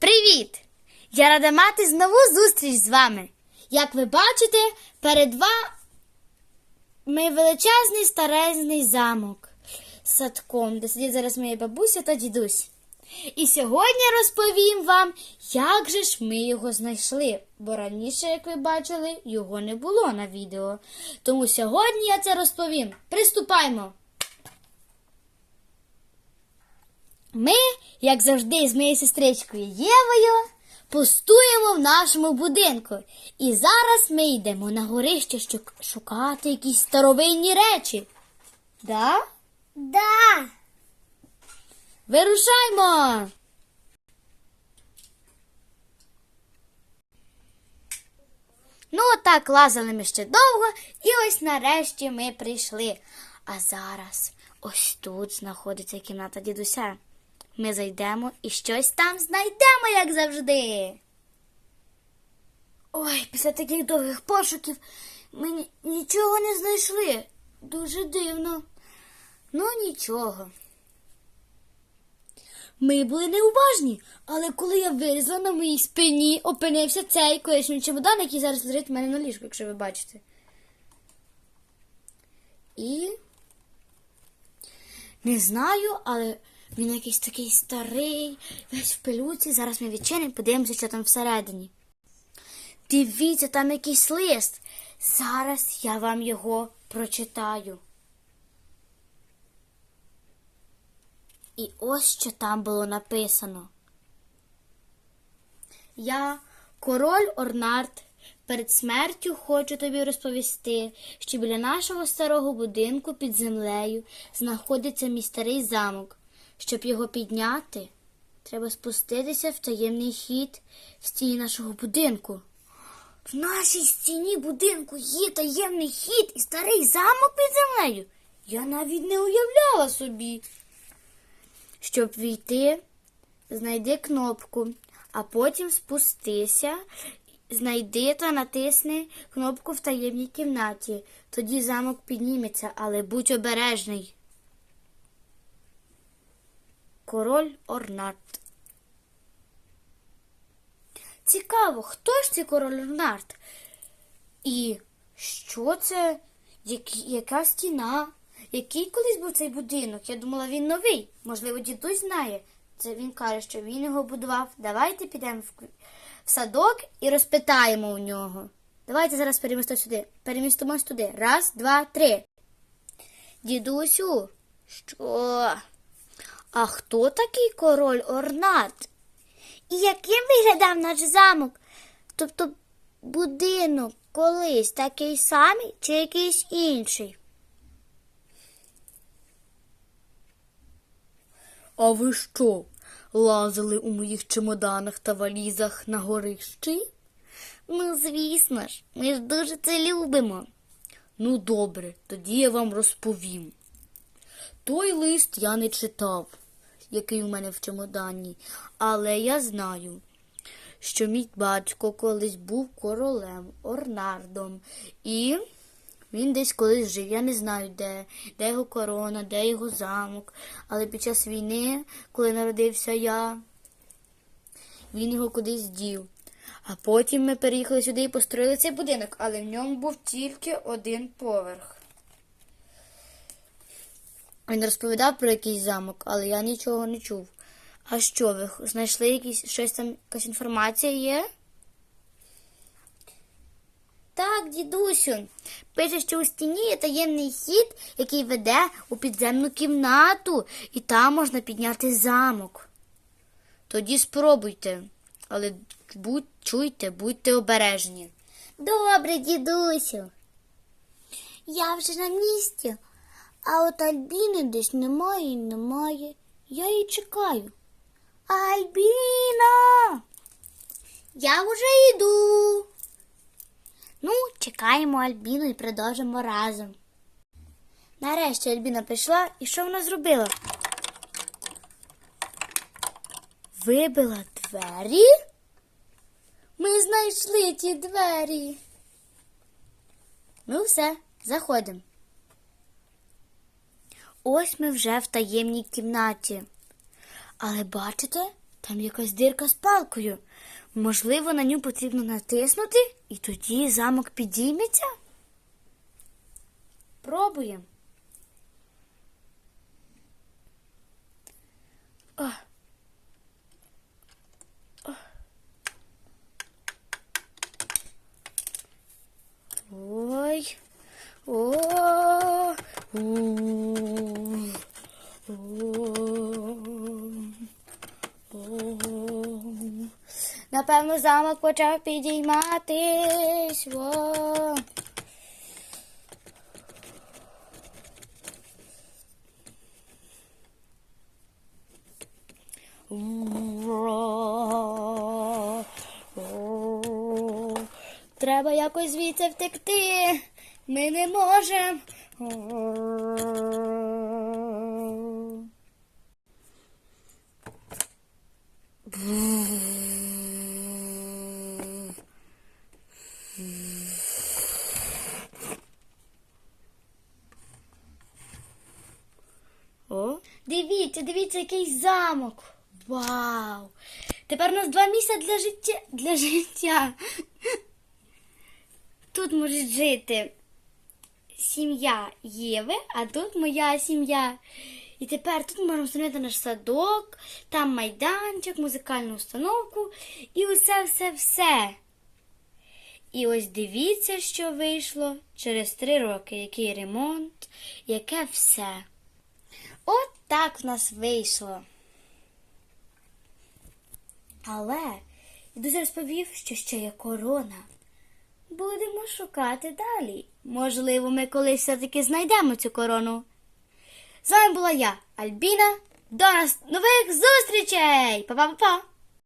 Привіт! Я рада мати знову зустріч з вами. Як ви бачите, перед вами величезний старезний замок садком, де сидить зараз моя бабуся та дідусь. І сьогодні розповім вам, як же ж ми його знайшли, бо раніше, як ви бачили, його не було на відео. Тому сьогодні я це розповім. Приступаймо! Ми, як завжди, з моєю сестричкою Євою, пустуємо в нашому будинку. І зараз ми йдемо на горище, щоб шукати якісь старовинні речі. Да? Да. Вирушаймо! Ну, так лазили ми ще довго, і ось нарешті ми прийшли. А зараз ось тут знаходиться кімната дідуся. Ми зайдемо і щось там знайдемо, як завжди. Ой, після таких довгих пошуків ми нічого не знайшли. Дуже дивно. Ну, нічого. Ми були неуважні, але коли я вирізла на моїй спині, опинився цей колишній чемодан, який зараз лежить в мене на ліжку, якщо ви бачите. І не знаю, але він якийсь такий старий, весь в пилюці. Зараз ми відчинимо, подивимося, що там всередині. Дивіться, там якийсь лист. Зараз я вам його прочитаю. І ось що там було написано. Я, король Орнард, перед смертю хочу тобі розповісти, що біля нашого старого будинку під землею знаходиться мій старий замок. Щоб його підняти, треба спуститися в таємний хід в стіні нашого будинку. В нашій стіні будинку є таємний хід і старий замок під землею. Я навіть не уявляла собі. Щоб війти, знайди кнопку, а потім спустися, знайди та натисни кнопку в таємній кімнаті. Тоді замок підніметься, але будь обережний. Король Орнард. Цікаво, хто ж цей король Орнард? І що це? Яка стіна? Який колись був цей будинок? Я думала, він новий. Можливо, дідусь знає. Це він каже, що він його будував. Давайте підемо в, в садок і розпитаємо у нього. Давайте зараз перемістимо сюди. Перемістимось туди. Раз, два, три. Дідусю, що? А хто такий король Орнат? І яким виглядав наш замок? Тобто будинок колись такий самий чи якийсь інший? А ви що, лазили у моїх чемоданах та валізах на горищі? Ну, звісно ж, ми ж дуже це любимо. Ну, добре, тоді я вам розповім. Той лист я не читав, який у мене в чемодані, але я знаю, що мій батько колись був королем Орнардом, і він десь колись жив. Я не знаю, де, де його корона, де його замок. Але під час війни, коли народився я, він його кудись дів. А потім ми переїхали сюди і построїли цей будинок, але в ньому був тільки один поверх. Він розповідав про якийсь замок, але я нічого не чув. А що, ви знайшли якісь щось там, якась інформація є? Так, дідусю. Пише, що у стіні є таємний хід, який веде у підземну кімнату, і там можна підняти замок. Тоді спробуйте, але будь, чуйте, будьте обережні. Добре, дідусю. Я вже на місці, а от Альбіни десь немає і немає. Я її чекаю. Альбіна! Я вже йду. Ну, чекаємо Альбіну і продовжимо разом. Нарешті Альбіна прийшла і що вона зробила? Вибила двері? Ми знайшли ті двері. Ну, все, заходимо. Ось ми вже в таємній кімнаті. Але бачите, Там якась дирка з палкою. Можливо, на нього потрібно натиснути, і тоді замок підійметься? Пробуємо. О. Напевно, замок почав підійматись. Во. Треба якось звідси втекти. Ми не можемо. Дивіться, дивіться, який замок. Вау! Тепер у нас два місця для життя. Для життя. Тут може жити сім'я Єви, а тут моя сім'я. І тепер тут можемо встановити наш садок, там майданчик, музикальну установку і усе, все, все. І ось дивіться, що вийшло через три роки, який ремонт, яке все. От так в нас вийшло. Але дідусь розповів, що ще є корона. Будемо шукати далі. Можливо, ми колись все-таки знайдемо цю корону. З вами була я, Альбіна. До нових зустрічей! Па-па-па-па!